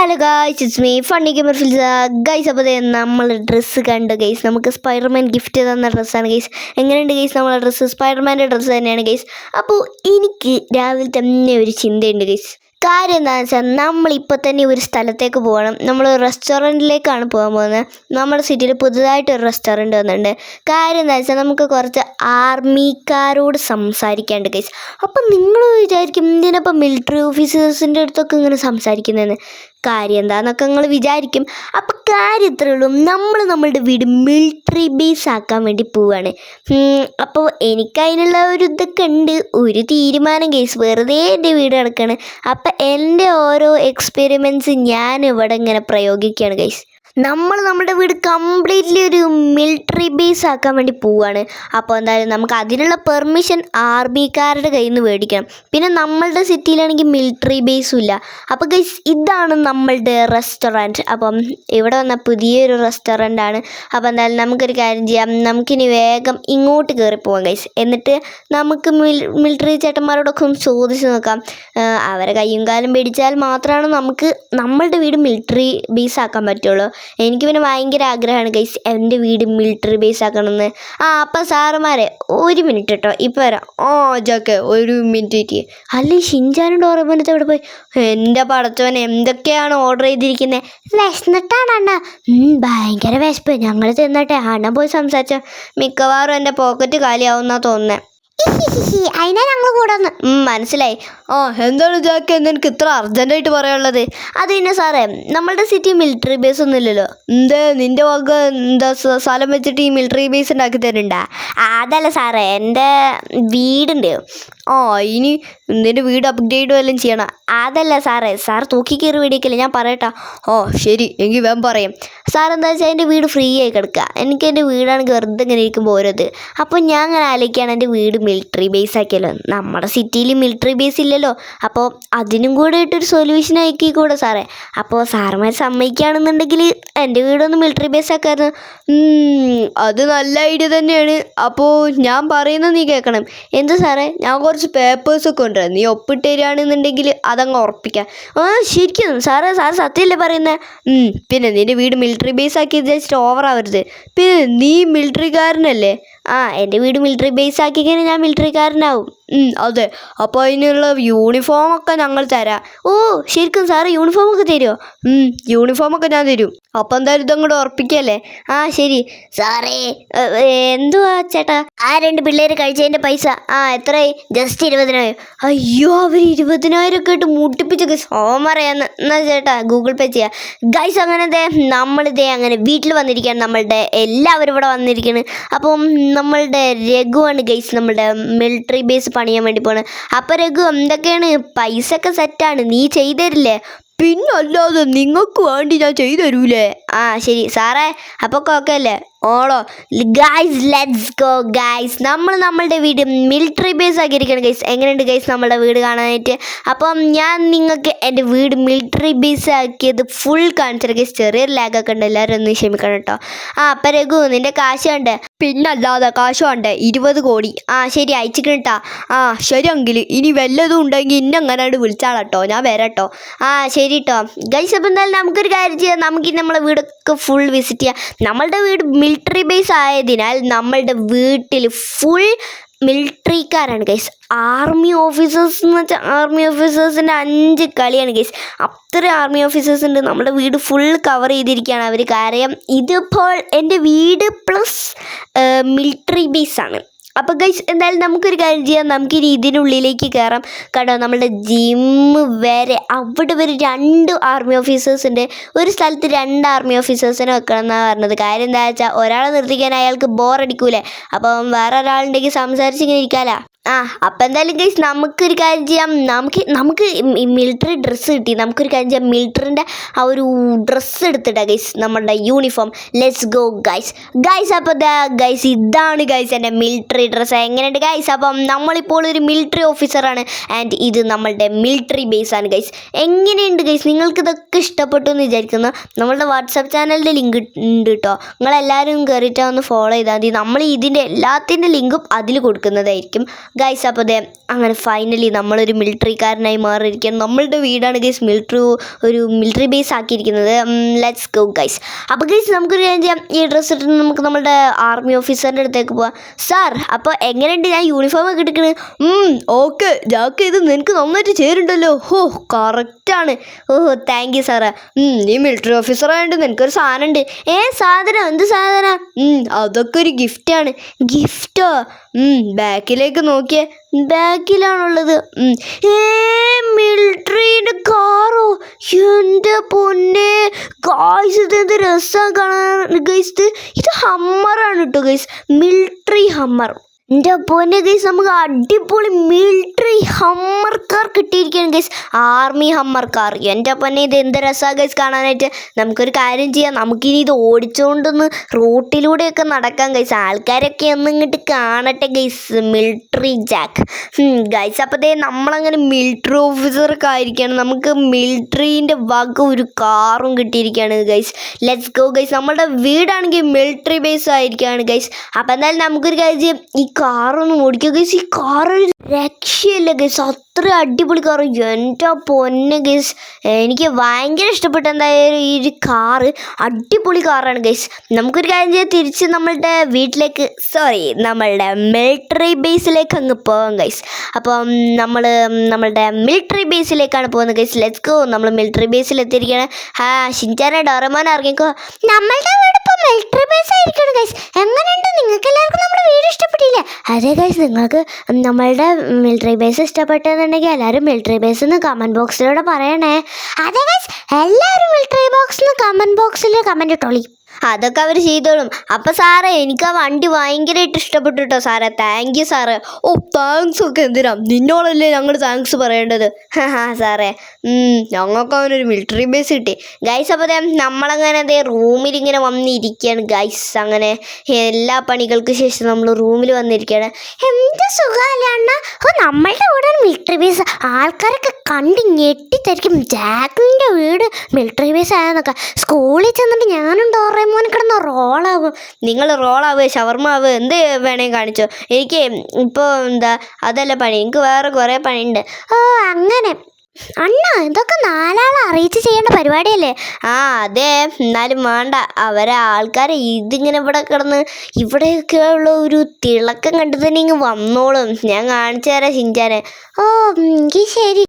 Hello guys it's me funny gamer ഫിൽസ guys അപ്പോൾ നമ്മൾ dress കണ്ടു ഗൈസ് നമുക്ക് സ്പൈഡർമാൻ ഗിഫ്റ്റ് തന്ന ഡ്രസ്സാണ് ഗൈസ് എങ്ങനെയുണ്ട് ഗൈസ് നമ്മളെ ഡ്രസ്സ് സ്പൈഡർമാന്റെ ഡ്രസ്സ് തന്നെയാണ് ഗൈസ് അപ്പോൾ എനിക്ക് രാവിലെ തന്നെ ഒരു ചിന്തയുണ്ട് ഗൈസ് കാര്യം എന്താണെന്ന് വെച്ചാൽ നമ്മളിപ്പോൾ തന്നെ ഒരു സ്ഥലത്തേക്ക് പോകണം. നമ്മൾ റെസ്റ്റോറന്റിലേക്കാണ് പോകാൻ പോകുന്നത്. നമ്മുടെ സിറ്റിയിൽ പുതുതായിട്ട് ഒരു റെസ്റ്റോറന്റ് വന്നിട്ടുണ്ട്. കാര്യം എന്താണെന്ന് വെച്ചാൽ നമുക്ക് കുറച്ച് ആർമിക്കാരോട് സംസാരിക്കാണ്ട് ഗൈസ് അപ്പം നിങ്ങൾ വിചാരിക്കും എന്തിനപ്പം മിലിറ്ററി ഓഫീസേഴ്സിന്റെ അടുത്തൊക്കെ ഇങ്ങനെ സംസാരിക്കുന്നതെന്ന്? കാര്യം എന്താണെന്നൊക്കെ നിങ്ങൾ വിചാരിക്കും. അപ്പം കാര്യം ഇത്രയേ ഉള്ളൂ. നമ്മൾ നമ്മളുടെ വീട് മിലിറ്ററി ബേസ് ആക്കാൻ വേണ്ടി പോവുകയാണ് അപ്പോൾ എനിക്കതിനുള്ള ഒരു ഇതൊക്കെ ഉണ്ട് ഒരു തീരുമാനം കേസ് വെറുതെ എന്റെ വീട് കിടക്കുകയാണ് അപ്പം എന്റെ ഓരോ എക്സ്പെരിമെന്റ്സ് ഞാൻ ഇവിടെ ഇങ്ങനെ പ്രയോഗിക്കുകയാണ് ഗൈസ് നമ്മൾ നമ്മുടെ വീട് കംപ്ലീറ്റ്ലി ഒരു മിലിറ്ററി ബേസ് ആക്കാൻ വേണ്ടി പോവുകയാണ് അപ്പോൾ എന്തായാലും നമുക്ക് അതിനുള്ള പെർമിഷൻ ആർമിക്കാരുടെ കയ്യിൽ നിന്ന് മേടിക്കണം. പിന്നെ നമ്മളുടെ സിറ്റിയിലാണെങ്കിൽ മിലിറ്ററി ബേസും ഇല്ല. അപ്പോൾ ഗൈസ് ഇതാണ് നമ്മളുടെ റെസ്റ്റോറന്റ് അപ്പം ഇവിടെ വന്ന പുതിയൊരു റെസ്റ്റോറന്റ് ആണ്. അപ്പോൾ എന്തായാലും നമുക്കൊരു കാര്യം ചെയ്യാം. നമുക്കിനി വേഗം ഇങ്ങോട്ട് കയറി പോകാം ഗൈസ് എന്നിട്ട് നമുക്ക് മിലിറ്ററി ചേട്ടന്മാരോടൊക്കെ ഒന്ന് ചോദിച്ച് നോക്കാം. അവരെ കയ്യും കാലും പിടിച്ചാൽ മാത്രമാണ് നമുക്ക് നമ്മളുടെ വീട് മിലിറ്ററി ബേസ് ആക്കാൻ പറ്റുള്ളൂ. എനിക്ക് പിന്നെ ഭയങ്കര ആഗ്രഹമാണ് ഗൈസ് എന്റെ വീട് മിലിറ്ററി ബേസ് ആക്കണമെന്ന്. ആ അപ്പം സാറുമാരെ ഒരു മിനിറ്റ് കേട്ടോ ഇപ്പം വരാം. ഓ ജോക്കെ ഒരു മിനിറ്റ് അല്ല ഷിൻചാനും ഡോറമോനത്ത് അവിടെ പോയി? എന്റെ പടച്ചവൻ എന്തൊക്കെയാണ് ഓർഡർ ചെയ്തിരിക്കുന്നത് വിശന്നിട്ടാണ് അണ്ണ. ഭയങ്കര വിശപ്പ്. ഞങ്ങൾ തിന്നട്ടെ അണ്ണ പോയി സംസാരിച്ച. മിക്കവാറും എന്റെ പോക്കറ്റ് കാലിയാവുന്നാ തോന്നുന്നത് അതിനാ ഞങ്ങൾ കൂടെ മനസ്സിലായി. ആ എന്താണ് ജാക്ക്? നിനക്ക് ഇത്ര അർജന്റായിട്ട് പറയാനുള്ളത്? അത് പിന്നെ സാറേ നമ്മളുടെ സിറ്റി മിലിറ്ററി ബേസ് ഒന്നും ഇല്ലല്ലോ. എന്തേ? നിന്റെ വക എന്താ സ്ഥലം വെച്ചിട്ട് ഈ മിലിറ്ററി ബേസ് ഉണ്ടാക്കി തരുന്നുണ്ടാ അതല്ല സാറേ എന്റെ വീടുണ്ട്. ആ ഇനി നിന്റെ വീട് അപ്ഗ്രേഡ് വല്ലതും ചെയ്യണം. അതല്ല സാറേ സാർ തൂക്കി കയറി വേടിക്കല്ലേ ഞാൻ പറയട്ടാ. ഓ ശരി എങ്കിൽ വേം പറയും. സാർ എന്താ വെച്ചാൽ എന്റെ വീട് ഫ്രീ ആയി കിടക്കുക എനിക്ക് എന്റെ വീടാണെങ്കിൽ വെറുതെ ഇങ്ങനെ ഇരിക്കും ഓരോത്. അപ്പോൾ ഞാൻ അങ്ങനെ ആലോചിക്കുകയാണ് എന്റെ വീട് മിലിറ്ററി ബേസ് ആക്കിയല്ലോ നമ്മുടെ സിറ്റിയിൽ മിലിറ്ററി ബേസ് ഇല്ലല്ലോ. അപ്പോൾ അതിനും കൂടെ ഇട്ടൊരു സൊല്യൂഷൻ ആക്കിക്കൂടെ സാറേ. അപ്പോൾ സാറുമാർ സമ്മതിക്കുകയാണെന്നുണ്ടെങ്കിൽ എന്റെ വീടൊന്ന് മിലിറ്ററി ബേസ് ആക്കായിരുന്നു. അത് നല്ല ഐഡിയ തന്നെയാണ്. അപ്പോൾ ഞാൻ പറയുന്നത് നീ കേൾക്കണം. എന്ത് സാറേ? ഞാൻ കുറച്ച് പേപ്പേഴ്സൊക്കെ ഉണ്ട്. നീ ഒപ്പിട്ട് തരികയാണെന്നുണ്ടെങ്കിൽ അതങ്ങ് ഉറപ്പിക്കാം. ആ ശരിക്കും. സാറേ സാർ സത്യമല്ലേ പറയുന്നത് പിന്നെ നിന്റെ വീട് മിലിറ്ററി ബേസ് ആക്കി വിചാരിച്ചിട്ട് ഓവർ ആവരുത്. പിന്നെ നീ മിലിറ്ററിക്കാരനല്ലേ ആ എന്റെ വീട് മിലിറ്ററി ബേസ് ആക്കി കഴിഞ്ഞാൽ ഞാൻ മിലിറ്ററിക്കാരനാവും അതെ. അപ്പോൾ അതിനുള്ള യൂണിഫോം ഒക്കെ ഞങ്ങൾ തരാം. ഓ ശരിക്കും സാറ് യൂണിഫോം ഒക്കെ തരുമോ യൂണിഫോം ഒക്കെ ഞാൻ തരും. അപ്പം എന്തായാലും ഇതങ്ങോട്ട് ഉറപ്പിക്കല്ലേ? ആ ശരി. സാറേ എന്തുവാ ചേട്ടാ? ആ രണ്ട് പിള്ളേർ കഴിച്ചതിന്റെ പൈസ. ആ എത്രയായി? ജസ്റ്റ് ഇരുപതിനായിരം. അയ്യോ അവർ ഇരുപതിനായിരം ഒക്കെ ഇട്ട് മുട്ടിപ്പിച്ചൊക്കെ സോമറിയാന്ന് എന്നാ ചേട്ടാ ഗൂഗിൾ പേ ചെയ്യാം. ഗൈസ് അങ്ങനെ ദേ നമ്മളിതേ അങ്ങനെ വീട്ടിൽ വന്നിരിക്കുകയാണ് നമ്മളുടെ. എല്ലാവരും ഇവിടെ വന്നിരിക്കുന്നത് അപ്പം നമ്മളുടെ രഘുവാണ് ഗൈസ് നമ്മളുടെ മിലിറ്ററി ബേസ് പണിയാൻ വേണ്ടി പോണ്. അപ്പം രഘു എന്തൊക്കെയാണ്? പൈസ ഒക്കെ സെറ്റാണ് നീ ചെയ്തരില്ലേ പിന്നല്ലാതെ നിങ്ങൾക്ക് വേണ്ടി ഞാൻ ചെയ്തു തരൂലേ? ആ ശരി. സാറേ അപ്പോൾ കുഴപ്പമില്ലേ. Hello guys let's go guys നമ്മൾ നമ്മളുടെ വീട് മിലിറ്ററി ബേസ് ആക്കിയിരിക്കണം ഗൈസ് എങ്ങനെയുണ്ട് ഗൈസ് നമ്മളുടെ വീട് കാണാനായിട്ട്? അപ്പം ഞാൻ നിങ്ങൾക്ക് എന്റെ വീട് മിലിറ്ററി ബേസ് ആക്കിയത് ഫുൾ കാണിച്ചിട്ട് ഗൈസ് ചെറിയൊരു ലാഗൊക്കെ ഉണ്ട്. എല്ലാവരും ഒന്ന് ക്ഷമിക്കണം കേട്ടോ. ആ അപ്പം രഘു നിന്റെ കാശ് ഉണ്ട് പിന്നല്ലാതെ കാശ് ഉണ്ട് ഇരുപത് കോടി. ആ ശരി അയച്ചിക്കണട്ടാ ആ ശരിയെങ്കിൽ ഇനി വല്ലതും ഉണ്ടെങ്കിൽ ഇന്നെ അങ്ങനാണ്ട് വിളിച്ചാളട്ടോ. ഞാൻ വരാട്ടോ. ആ ശരി കേട്ടോ ഗൈസ് അപ്പം എന്തായാലും നമുക്കൊരു കാര്യം ചെയ്യാം. നമുക്ക് നമ്മളെ വീടൊക്കെ ഫുൾ വിസിറ്റ് ചെയ്യാം. നമ്മളുടെ വീട് മിലിറ്ററി ബേസ് ആയതിനാൽ നമ്മളുടെ വീട്ടിൽ ഫുൾ മിലിറ്ററിക്കാരാണ് ഗൈസ് ആർമി ഓഫീസേഴ്സ് എന്ന് വെച്ചാൽ ആർമി ഓഫീസേഴ്സിന്റെ അഞ്ച് കളിയാണ് ഗൈസ് അത്ര ആർമി ഓഫീസേഴ്സ് ഉണ്ട്. നമ്മുടെ വീട് ഫുൾ കവർ ചെയ്തിരിക്കുകയാണ് അവർ കാര്യം ഇതിപ്പോൾ എന്റെ വീട് പ്ലസ് മിലിറ്ററി ബേസാണ് അപ്പോൾ ഗൈസ് എന്തായാലും നമുക്കൊരു കാര്യം ചെയ്യാം. നമുക്ക് ഇനി ഇതിനുള്ളിലേക്ക് കയറാം കണ്ടോ നമ്മുടെ ജിമ്മ് വരെ അവിടെ വരെ രണ്ട് ആർമി ഓഫീസേഴ്സിന്റെ ഒരു സ്ഥലത്ത് രണ്ട് ആർമി ഓഫീസേഴ്സിനെ വെക്കണം എന്നാണ് പറഞ്ഞത്. കാര്യം എന്താ വെച്ചാൽ ഒരാളെ നിർത്തിക്കാൻ അയാൾക്ക് ബോറടിക്കൂലേ അപ്പം വേറെ ഒരാളുണ്ടെങ്കിൽ സംസാരിച്ചിങ്ങനെ ഇരിക്കാലോ. ആ അപ്പം എന്തായാലും ഗൈസ് നമുക്കൊരു കാര്യം ചെയ്യാം. നമുക്ക് നമുക്ക് മിലിറ്ററി ഡ്രസ്സ് കിട്ടി. നമുക്കൊരു കാര്യം ചെയ്യാം. മിലിറ്ററിന്റെ ആ ഒരു ഡ്രസ്സ് എടുത്തിട്ടാ ഗൈസ് നമ്മുടെ uniform let's go guys guys അപ്പോൾ ഗൈസ് ഇതാണ് ഗൈസ് എന്റെ മിലിറ്ററി ഡ്രസ്സ് എങ്ങനെയുണ്ട് ഗൈസ് അപ്പം നമ്മളിപ്പോൾ ഒരു മിലിറ്ററി ഓഫീസറാണ് ആൻഡ് ഇത് നമ്മളുടെ മിലിറ്ററി ബേസാണ് ഗൈസ് എങ്ങനെയുണ്ട് ഗൈസ് നിങ്ങൾക്ക് ഇതൊക്കെ ഇഷ്ടപ്പെട്ടു എന്ന് വിചാരിക്കുന്നു. നമ്മളുടെ വാട്സാപ്പ് ചാനലിന്റെ ലിങ്ക് ഉണ്ട് കേട്ടോ നിങ്ങളെല്ലാവരും കയറിയിട്ട് ഒന്ന് ഫോളോ ചെയ്താൽ മതി. നമ്മൾ ഇതിന്റെ എല്ലാത്തിന്റെ ലിങ്കും അതിൽ കൊടുക്കുന്നതായിരിക്കും. ഗൈസ് അപ്പോൾ അതെ അങ്ങനെ ഫൈനലി നമ്മളൊരു മിലിറ്ററിക്കാരനായി മാറിയിരിക്കുകയാണ്. നമ്മളുടെ വീടാണ് ഗൈസ് മിലിറ്ററി ഒരു മിലിറ്ററി ബേസ് ആക്കിയിരിക്കുന്നത്. ലെറ്റ്സ് ഗോ ഗൈസ് അപ്പോൾ ഗൈസ് നമുക്കൊരു കാര്യം ചെയ്യാം. ഈ ഡ്രസ്സ് ഇട്ടിട്ട് നമുക്ക് നമ്മുടെ ആർമി ഓഫീസറിന്റെ അടുത്തേക്ക് പോവാം. സാർ അപ്പോൾ എങ്ങനെയുണ്ട്? ഞാൻ യൂണിഫോം ഒക്കെ എടുക്കുന്നത് ഓക്കെ ജാക്ക് ഇത് നിനക്ക് നന്നായിട്ട് ചേരുണ്ടല്ലോ. ഹോ കറക്റ്റാണ് ഓഹോ താങ്ക് യു സാറേ നീ മിലിറ്ററി ഓഫീസർ ആയതുകൊണ്ട് നിനക്കൊരു സാധനം ഉണ്ട് ഏ സാധനം? എന്ത് സാധനം? അതൊക്കെ ഒരു ഗിഫ്റ്റാണ് ഗിഫ്റ്റോ ബാക്കിലേക്ക് നോക്കിയേ. ബാക്കിലാണുള്ളത്. ഏ മിലിട്ടറിന്റെ കാറോ? എന്റെ പൊന്നെ. ഗായ്സ് ഇത് എന്ത് രസം കാണാൻ ഗൈസ് ഇത് ഹമ്മറാണ് കേട്ടോ ഗൈസ് മിലിട്ടറി ഹമ്മർ. എന്റെ പൊന്നെ ഗൈസ് നമുക്ക് അടിപൊളി മിലിറ്ററി ഹമ്മർ കാർ കിട്ടിയിരിക്കുകയാണ് ഗൈസ് ആർമി ഹമ്മർ കാർ എന്റെ പൊന്നെ ഇത് എന്ത് രസമാണ് ഗൈസ് കാണാനായിട്ട്. നമുക്കൊരു കാര്യം ചെയ്യാം. നമുക്കിനി ഇത് ഓടിച്ചുകൊണ്ടൊന്ന് റോട്ടിലൂടെയൊക്കെ നടക്കാം ഗൈസ് ആൾക്കാരൊക്കെ ഒന്ന് ഇങ്ങോട്ട് കാണട്ടെ ഗൈസ് മിലിറ്ററി ജാക്ക് ഗൈസ് അപ്പോൾ ദേ നമ്മളങ്ങനെ മിലിറ്ററി ഓഫീസറൊക്കെ ആയിരിക്കുകയാണ്. നമുക്ക് മിലിറ്ററീന്റെ വക ഒരു കാറും കിട്ടിയിരിക്കുകയാണ് ഗൈസ് ലെറ്റ്സ് ഗോ ഗൈസ് നമ്മളുടെ വീടാണെങ്കിൽ മിലിറ്ററി ബേസ് ആയിരിക്കുകയാണ് ഗൈസ് അപ്പോൾ എന്തായാലും നമുക്കൊരു കാര്യം ചെയ്യാം. ഈ കാറൊന്ന് ഓടിക്കുക ഗൈസ് ഈ കാറൊരു രക്ഷയില്ല ഗൈസ് അത്ര അടിപൊളി കാറ്. എന്റെ പൊന്നെ ഗൈസ് എനിക്ക് ഭയങ്കര ഇഷ്ടപ്പെട്ട എന്തായാലും ഈ ഒരു കാറ് അടിപൊളി കാറാണ് ഗൈസ് നമുക്കൊരു കാര്യം ചെയ്യാം. തിരിച്ച് നമ്മളുടെ വീട്ടിലേക്ക് സോറി നമ്മളുടെ മിലിറ്ററി ബേസിലേക്ക് അങ്ങ് പോകാം ഗൈസ് അപ്പം നമ്മൾ നമ്മളുടെ മിലിറ്ററി ബേസിലേക്കാണ് പോകുന്നത് ഗൈസ് ലെറ്റ്സ് ഗോ നമ്മൾ മിലിറ്ററി ബേസിൽ എത്തിയിരിക്കുകയാണ്. ആ ഷിൻചാനെ ഡോറമാൻ ഇറങ്ങിക്കോ നമ്മളുടെ ബേസ് ആയിരിക്കണം നമ്മുടെ വീഡിയോ ഇഷ്ടപ്പെട്ടില്ല? അതെ ഗൈസ് നിങ്ങൾക്ക് നമ്മളുടെ മിലിറ്ററി ബേസ് ഇഷ്ടപ്പെട്ടെന്നുണ്ടെങ്കിൽ എല്ലാവരും മിലിറ്ററി ബേസ് എന്ന് കമന്റ് ബോക്സിലൂടെ പറയണേ. അതെ ഗൈസ് എല്ലാവരും മിലിറ്ററി ബോക്സ് എന്ന് കമന്റ് ബോക്സിൽ കമന്റ് ഇട്ടോളി. അതൊക്കെ അവർ ചെയ്തോളും. അപ്പം സാറേ എനിക്ക് ആ വണ്ടി ഭയങ്കരമായിട്ട് ഇഷ്ടപ്പെട്ടു കേട്ടോ സാറേ. താങ്ക് യു സാറേ. ഓ താങ്ക്സ് ഒക്കെ എന്തിനാ? നിന്നോളല്ലേ ഞങ്ങൾ താങ്ക്സ് പറയേണ്ടത്. ഹാ സാറേ. ഞങ്ങൾക്ക് അവനൊരു മിലിറ്ററി ബേസ് കിട്ടി. ഗൈസ് അപ്പോൾ നമ്മളങ്ങനെ അതേ റൂമിൽ ഇങ്ങനെ വന്നിരിക്കുകയാണ് ഗൈസ് അങ്ങനെ എല്ലാ പണികൾക്ക് ശേഷം നമ്മൾ റൂമിൽ വന്നിരിക്കുകയാണ് എന്ത് സുഖമല്ലേ ഓ നമ്മളുടെ കൂടെ മിലിറ്ററി ബേസ് ആൾക്കാരൊക്കെ കണ്ട് ഞെട്ടിത്തരിക്കും. ജാക്കിന്റെ വീട് മിലിറ്ററി ബേസ് ആയെന്നൊക്കെ. സ്കൂളിൽ ചെന്നിട്ട് ഞാനും ഡോറേമോൻ കിടന്ന് റോളാവും. നിങ്ങൾ റോളാവുക ഷവർമാവ് എന്ത് വേണേ കാണിച്ചോ. എനിക്ക് ഇപ്പോൾ എന്താ അതല്ല പണി. എനിക്ക് വേറെ കുറേ പണിയുണ്ട്. ഓ അങ്ങനെ. അണ്ണ ഇതൊക്കെ നാലാളെ അറിയിച്ച് ചെയ്യേണ്ട പരിപാടിയല്ലേ? ആ അതെ. എന്നാലും വേണ്ട. അവരെ ആൾക്കാരെ ഇതിങ്ങനെ ഇവിടെ കിടന്ന് ഇവിടെയൊക്കെ ഉള്ള ഒരു തിളക്കം കണ്ടു തന്നെ ഇങ്ങ് വന്നോളും. ഞാൻ കാണിച്ചു തരാം ശിഞ്ചാനെ ഓ എനിക്ക് ശരി.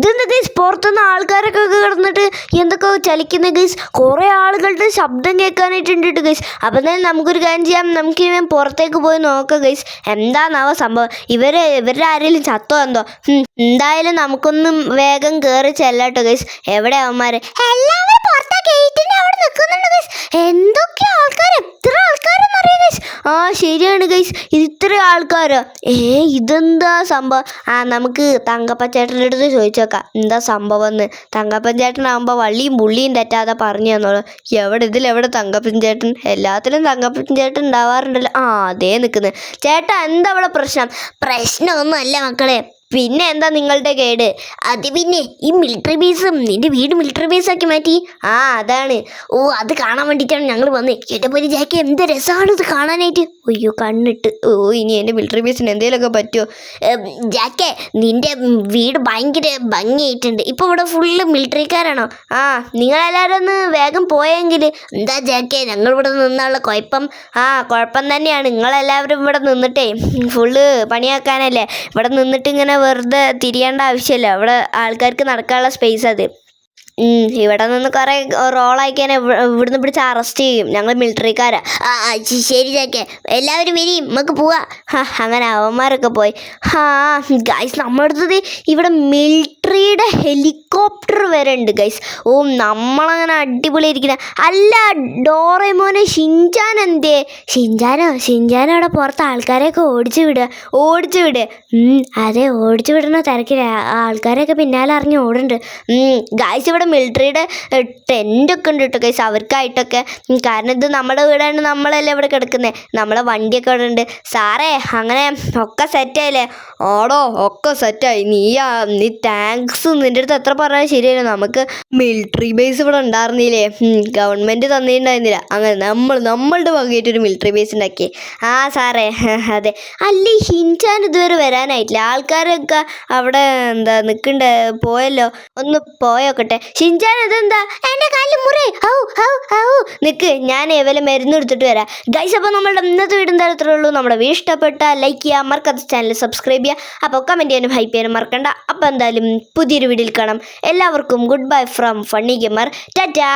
ഇതെന്താ ഗൈസ് പുറത്തുനിന്ന് ആൾക്കാരൊക്കെ കിടന്നിട്ട് എന്തൊക്കെ ചലിക്കുന്ന ഗൈസ് കുറേ ആളുകളുടെ ശബ്ദം കേൾക്കാനായിട്ടുണ്ട് ഗൈസ് അപ്പം തന്നെ നമുക്കൊരു കാര്യം ചെയ്യാം. നമുക്ക് ഇവൻ പുറത്തേക്ക് പോയി നോക്കാം ഗൈസ് എന്താണാവോ സംഭവം? ഇവർ ഇവരുടെ ആരെങ്കിലും ചത്തോ എന്തോ? എന്തായാലും നമുക്കൊന്നും വേഗം കയറി ചെല്ലാട്ടോ ഗൈസ് എവിടെ അവന്മാര്? എല്ലാവരും പുറത്തെ അവിടെ ശരിയാണ് ഗൈസ് ഇത്ര ആൾക്കാർ ഏ ഇതെന്താ സംഭവം? ആ നമുക്ക് തങ്കപ്പച്ചേട്ടന്റെ അടുത്ത് ചോദിച്ചേക്കാം. എന്താ സംഭവം എന്ന് തങ്കപ്പൻ ചേട്ടനാകുമ്പോൾ വള്ളിയും പുള്ളിയും തെറ്റാതെ പറഞ്ഞു തന്നോളൂ. എവിടെ ഇതിലെവിടെ തങ്കപ്പൻ ചേട്ടൻ എല്ലാത്തിലും തങ്കപ്പൻ ചേട്ടൻ ഉണ്ടാവാറുണ്ടല്ലോ. ആ അതേ നിൽക്കുന്നത് ചേട്ടാ എന്താ അവിടെ പ്രശ്നം? പ്രശ്നമൊന്നുമല്ല മക്കളെ. പിന്നെ എന്താ നിങ്ങളുടെ കേട്? അത് പിന്നെ ഈ മിലിറ്ററി ബേസും നിന്റെ വീട് മിലിറ്ററി ബേസാക്കി മാറ്റി. ആ അതാണ്. ഓ അത് കാണാൻ വേണ്ടിയിട്ടാണ് ഞങ്ങൾ വന്നത് എന്റെ പോലെ ജാക്കി എന്ത് രസമാണ് ഇത് കാണാനായിട്ട്. അയ്യോ കണ്ണിട്ട്. ഓ ഇനി എന്റെ മിലിറ്ററി ബേസിന് എന്തെങ്കിലുമൊക്കെ പറ്റുമോ ജാക്കെ നിന്റെ വീട് ഭയങ്കര ഭംഗിയായിട്ടുണ്ട്. ഇപ്പോൾ ഇവിടെ ഫുള്ള് മിലിറ്ററിക്കാരാണോ ആ നിങ്ങളെല്ലാവരും ഒന്ന് വേഗം പോയെങ്കിൽ എന്താ ജാക്കെ ഞങ്ങൾ ഇവിടെ നിന്നുള്ള കുഴപ്പം? ആ കുഴപ്പം തന്നെയാണ്. നിങ്ങളെല്ലാവരും ഇവിടെ നിന്നിട്ടേ. ഫുള്ള് പണിയാക്കാനല്ലേ? ഇവിടെ നിന്നിട്ട് ഇങ്ങനെ വെറുതെ തിരിയേണ്ട ആവശ്യമില്ല. അവിടെ ആൾക്കാർക്ക് നടക്കാനുള്ള സ്പേസ് അത്. ഇവിടെ നിന്ന് കുറേ റോളായിക്കാൻ ഇവിടുന്ന് പിടിച്ച് അറസ്റ്റ് ചെയ്യും. ഞങ്ങൾ മിലിറ്ററിക്കാരാ ആ ശരി ചേക്കെ എല്ലാവരും വരിയും നമുക്ക് പോവാ. അങ്ങനെ അവന്മാരൊക്കെ പോയി. ഹാ ഗൈസ് നമ്മളടുത്തത് ഇവിടെ മിലിറ്ററിയുടെ ഹെലികോപ്റ്റർ വരെ ഉണ്ട് ഗൈസ് ഓ നമ്മളങ്ങനെ അടിപൊളിയായിരിക്കുന്ന. അല്ല ഡോറേമോനെ ഷിൻചാൻ എന്തേ ഷിൻചാനോ ഷിൻചാൻ അവിടെ പുറത്ത് ആൾക്കാരെയൊക്കെ ഓടിച്ചു വിടുക. ഓടിച്ചു വിടുക അതെ ഓടിച്ചു വിടണ തിരക്കില്ല ആൾക്കാരെയൊക്കെ പിന്നാലെ അറിഞ്ഞ് ഓടുന്നുണ്ട്. ഗൈസ് ഇവിടെ മിലിറ്ററിയുടെ ടെന്റൊക്കെ ഉണ്ട് കേട്ടോ ഗൈസ് അവർക്കായിട്ടൊക്കെ. കാരണം ഇത് നമ്മുടെ വീടാണ് നമ്മളല്ലേ ഇവിടെ കിടക്കുന്നത് നമ്മളെ വണ്ടിയൊക്കെ ഇവിടെ ഉണ്ട്. സാറേ അങ്ങനെ ഒക്കെ സെറ്റായില്ലേ ഓടോ ഒക്കെ സെറ്റായി നീയാ നീ താങ്ക് താങ്ക്സ് നിന്റെ അടുത്ത് എത്ര പറഞ്ഞാൽ ശരിയല്ല. നമുക്ക് മിലിറ്ററി ബേസ് ഇവിടെ ഉണ്ടായിരുന്നില്ലേ? ഗവൺമെന്റ് തന്നിട്ടുണ്ടായിരുന്നില്ല. അങ്ങനെ നമ്മൾ നമ്മളുടെ വകയായിട്ട് ഒരു മിലിറ്ററി ബേസ് ഉണ്ടാക്കി. ആ സാറേ. അതെ. അല്ല ഹിൻചാൻ ഇതുവരെ വരാനായിട്ടില്ല. ആൾക്കാരൊക്കെ അവിടെ എന്താ നിൽക്കണ്ട. പോയല്ലോ. ഒന്ന് പോയോക്കട്ടെ ഷിൻചാൻ ഇതെന്താ എന്റെ കാലിൽ മുറി. ഔ ഔ ഔ നിക്ക് ഞാൻ ഏവലെ മരുന്ന് എടുത്തിട്ട് വരാം. ഗൈസ് അപ്പോൾ നമ്മളുടെ ഇന്നത്തെ വീടും തരത്തിലേ ഉള്ളൂ. നമ്മുടെ വീട് ഇഷ്ടപ്പെട്ട ലൈക്ക് ചെയ്യുക. മറക്കാത്ത ചാനൽ സബ്സ്ക്രൈബ് ചെയ്യുക. അപ്പോൾ കമന്റ് ചെയ്യാനും ഹൈപ്പ് ചെയ്യാനും മറക്കണ്ട. അപ്പോൾ എന്തായാലും പുതിയൊരു വീഡിയോയിൽ കാണാം. എല്ലാവർക്കും good bye from funny gamer Tata